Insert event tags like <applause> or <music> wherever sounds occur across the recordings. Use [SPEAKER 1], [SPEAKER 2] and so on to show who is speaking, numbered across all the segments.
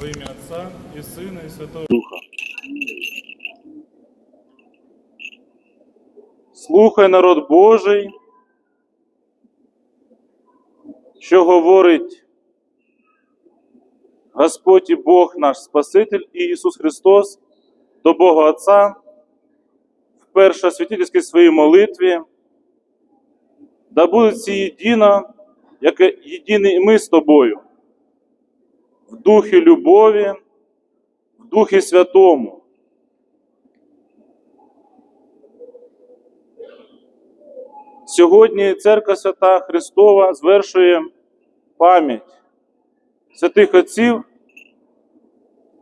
[SPEAKER 1] Во ім'я Отця і Сина, і Святого
[SPEAKER 2] Духа. Слухай народ Божий, що говорить Господь і Бог наш Спаситель і Ісус Христос до Бога Отця в першосвятительській своїй молитві, да будуть всі єдино, як єдині і ми з тобою, в духі любові, в Духі Святому. Сьогодні Церква Свята Христова звершує пам'ять святих отців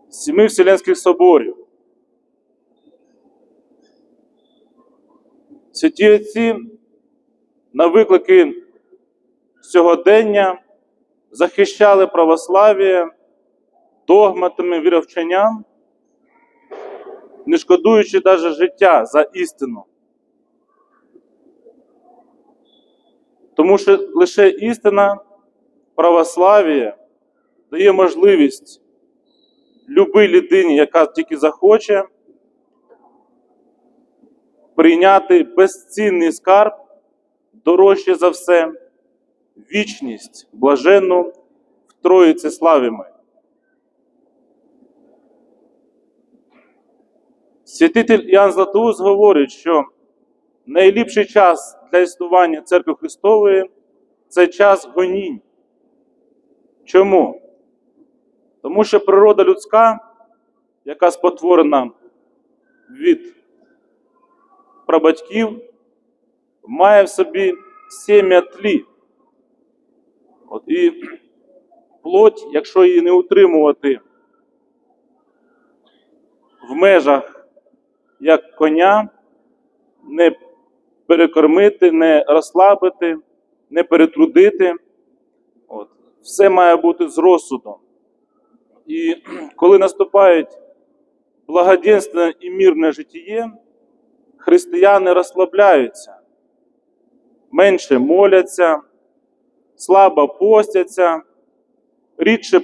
[SPEAKER 2] сіми Вселенських соборів. Святі отці на виклики сьогодення захищали православ'я догматами віровченням, не шкодуючи навіть життя за істину. Тому що лише істина православ'я дає можливість любій людині, яка тільки захоче, прийняти безцінний скарб, дорожче за все, вічність блаженну в Троїці славимой. Святитель Іоанн Златоуст говорить, що найліпший час для існування Церкви Христової це час гонінь. Чому? Тому що природа людська, яка спотворена від прабатьків, має в собі сім'я тлі. От, і плоть, якщо її не утримувати в межах як коня, не перекормити, не розслабити, не перетрудити. От. Все має бути з розсудом. І <clears throat> коли наступають благоденственне і мирне життя, християни розслабляються, менше моляться, слабо постяться, рідше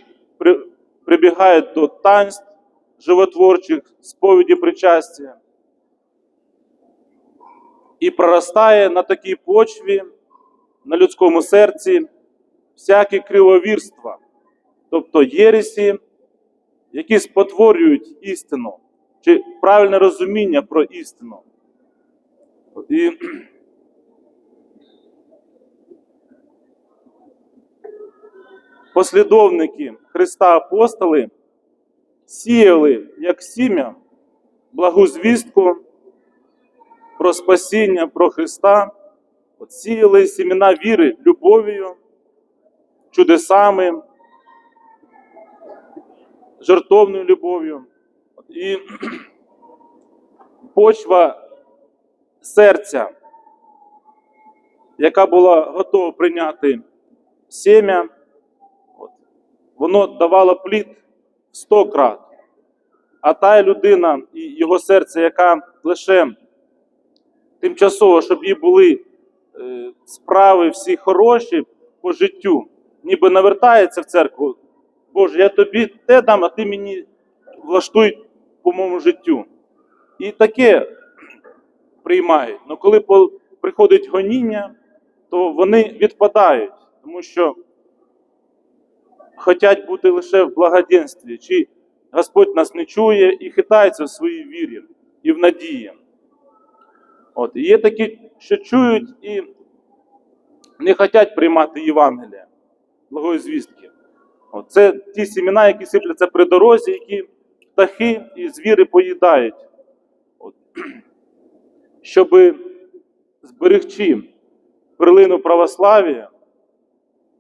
[SPEAKER 2] прибігають до таїнств животворчих, сповіді причастя. І проростає на такій почві, на людському серці, всякі кривовірства, тобто єресі, які спотворюють істину, чи правильне розуміння про істину. І послідовники Христа апостоли сіяли як сім'я благу звістку про спасіння, про Христа, сіяли сімена віри любов'ю, чудесами, жертовною любов'ю. І <clears throat> почва серця, яка була готова прийняти сім'я, воно давало плід 100 крат. А та людина і його серце, яка лише тимчасово, щоб їй були е, справи всі хороші по життю, ніби навертається в церкву. Боже, я тобі те дам, а ти мені влаштуй по моєму життю. І таке приймають. Але коли приходить гоніння, то вони відпадають, тому що хочуть бути лише в благоденстві, чи Господь нас не чує і хитається в своїй вірі і в надії. От. Є такі, що чують і не хочуть приймати Євангелія, благої звістки. От. Це ті сімена, які сипляться при дорозі, які птахи і звіри поїдають. От. <clears throat> Щоб зберегчи перлину православ'я,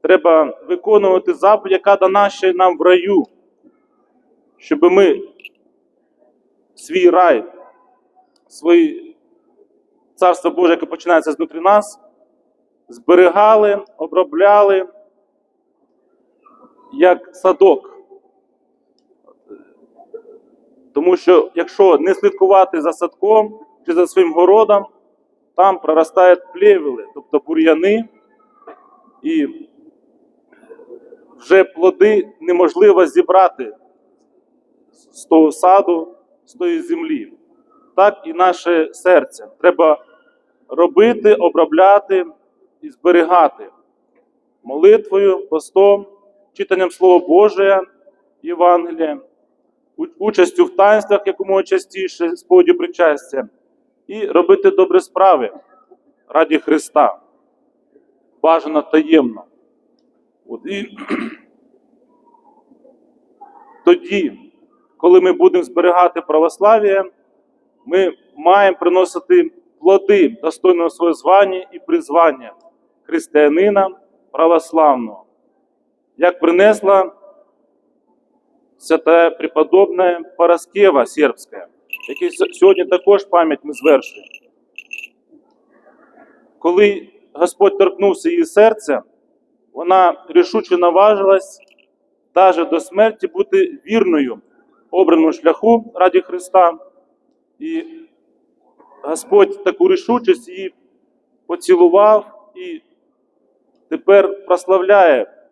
[SPEAKER 2] треба виконувати заповідь, яка дана ще нам в раю, щоб ми свій рай, своє царство Боже, яке починається знутрі нас, зберігали, обробляли як садок. Тому що якщо не слідкувати за садком чи за своїм городом, там проростають плевели, тобто бур'яни, і вже плоди неможливо зібрати з того саду, з тої землі. Так і наше серце. Треба робити, обробляти і зберігати. Молитвою, постом, читанням Слова Божия, Євангелія, участю в таїнствах якомога частіше, сповіді причастя, і робити добрі справи раді Христа, бажано таємно. От, і <clears throat> тоді, коли ми будемо зберігати православ'я, ми маємо приносити плоди достойного свого звання і призвання християнина православного, як принесла свята преподобна Параскева сербська, який сьогодні також пам'ять ми звершуємо. Коли Господь торкнувся її серця, вона рішуче наважилась навіть до смерті бути вірною обраному шляху раді Христа. І Господь таку рішучість її поцілував і тепер прославляє,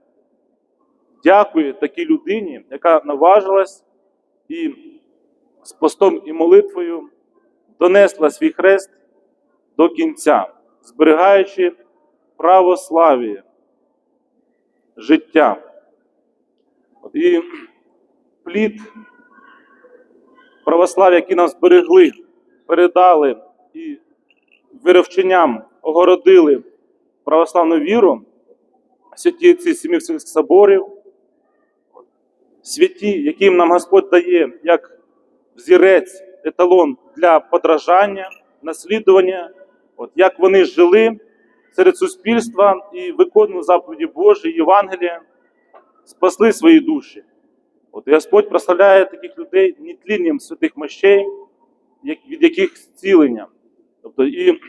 [SPEAKER 2] дякує такій людині, яка наважилась і з постом і молитвою донесла свій хрест до кінця, зберігаючи православ'я, життя. І плід православ'я, які нам зберегли, передали і вировченням огородили православну віру, святі ці сімі всіх соборів, святі, яким нам Господь дає як взірець, еталон для подражання, наслідування, от як вони жили серед суспільства і виконували заповіді Божі, Євангелія, спасли свої душі. От і Господь прославляє таких людей нетлінням святих мощей, від яких зцілення. Тобто і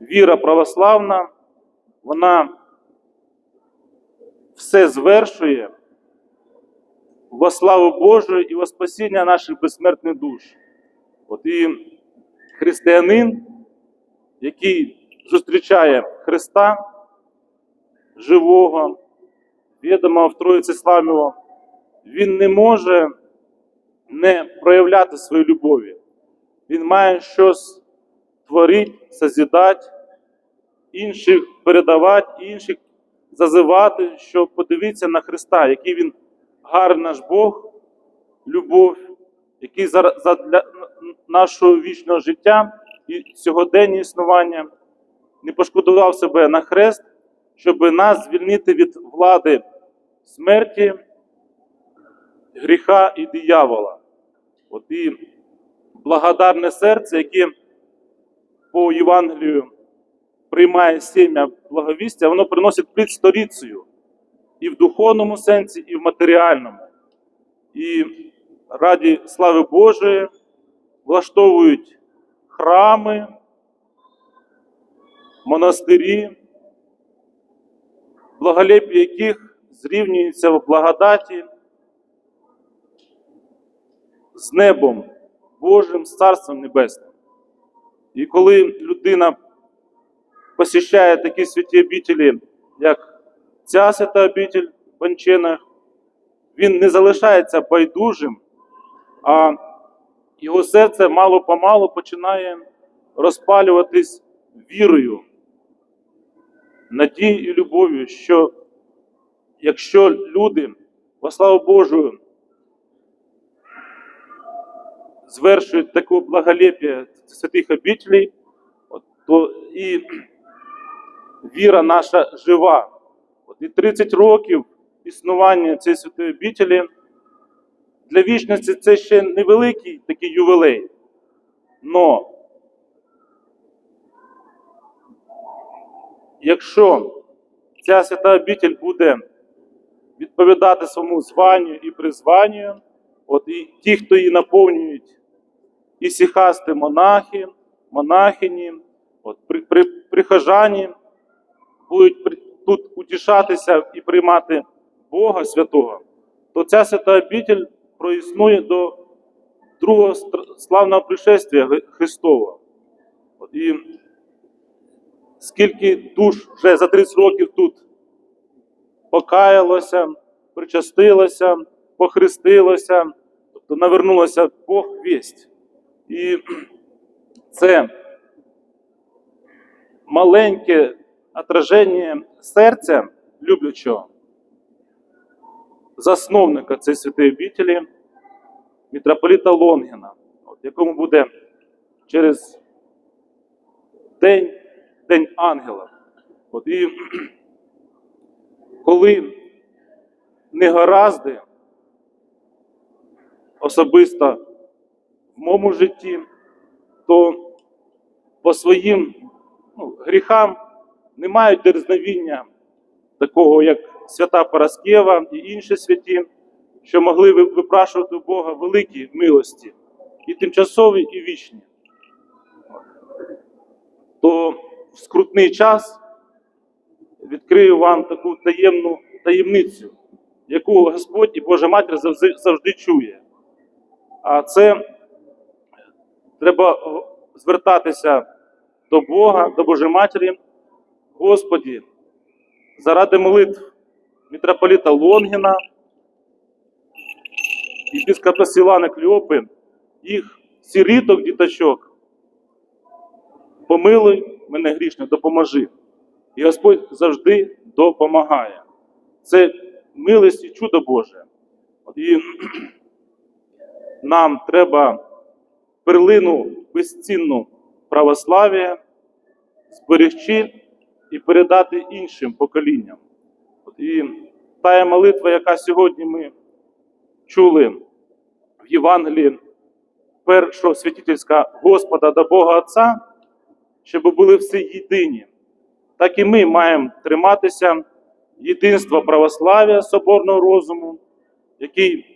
[SPEAKER 2] віра православна, вона все звершує во славу Божу і во спасіння наших безсмертних душ. От і християнин, який зустрічає Христа живого, відомого в Троїці Славного, він не може не проявляти свою любові. Він має щось творити, созидати, інших передавати, інших зазивати, щоб подивитися на Христа, який він гарний наш Бог, любов, який за, за для нашого вічного життя і сьогодення існування не пошкодував себе на хрест, щоб нас звільнити від влади смерті, гріха і диявола. От і благодарне серце, яке по Євангелію приймає сім'я благовістя, воно приносить плід сторицею і в духовному сенсі, і в матеріальному. І раді слави Божої влаштовують храми, монастирі, благолепі яких зрівнюється в благодаті з небом Божим, з Царством Небесним. І коли людина посіщає такі святі обітелі, як ця свята обітель в Панченах, він не залишається байдужим, а його серце мало-помалу починає розпалюватись вірою, надією і любов'ю, що якщо люди, во славу Божу, звершують таке благолепие святих обителей, то і віра наша жива. От, і 30 років існування цієї святої обителі для вічності це ще невеликий такий ювілей. Но якщо ця свята обитель буде відповідати своєму званню і призванню, от і ті, хто її наповнюють, і сіхасти монахи, монахині, от при, при, прихожані будуть при- тут утішатися і приймати Бога Святого, то ця свята обитель проіснує до другого славного пришествия Хри- Христового. От І скільки душ вже за 30 років тут покаялося, причастилося, похрестилося, то навернулася Бог вість. І це маленьке отраження серця люблячого, засновника цієї святої обітелі, митрополіта Лонгіна, якому буде через день, день ангела. От, і коли негаразди особисто в моєму житті, то по своїм ну, гріхам не мають дерзновіння такого, як свята Параскєва і інші святі, що могли випрашувати у Бога великі милості, і тимчасові, і вічні. То в скрутний час відкрию вам таку таємну таємницю, яку Господь і Божа Матір завжди, чує. А це треба звертатися до Бога, до Божої Матері. Господі, заради молитв митрополіта Лонгіна, єпископа Сілана Кльопи, їх сіріток, діточок, помилуй мене грішне, допоможи. І Господь завжди допомагає. Це милість і чудо Боже. І <clears throat> нам треба перлину безцінну православ'я зберегти і передати іншим поколінням. І та молитва, яка сьогодні ми чули в Євангелії першого святительська Господа до Бога Отця, щоб були всі єдині. Так і ми маємо триматися єдинства православ'я соборного розуму, який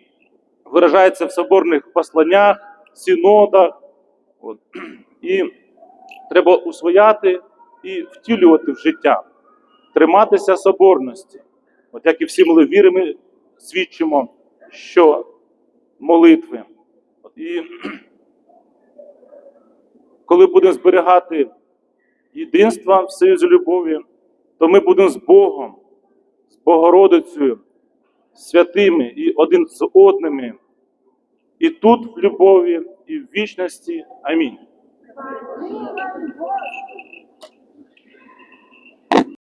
[SPEAKER 2] виражається в соборних посланнях, синодах. От. <clears throat> І треба усвояти і втілювати в життя, триматися соборності. От як і всі ми свідчимо, що молитви. От І <clears throat> коли будемо зберігати єдинства в союзі любові, то ми будемо з Богом, з Богородицею, святими і один з одними. І тут в любові, і в вічності. Амінь.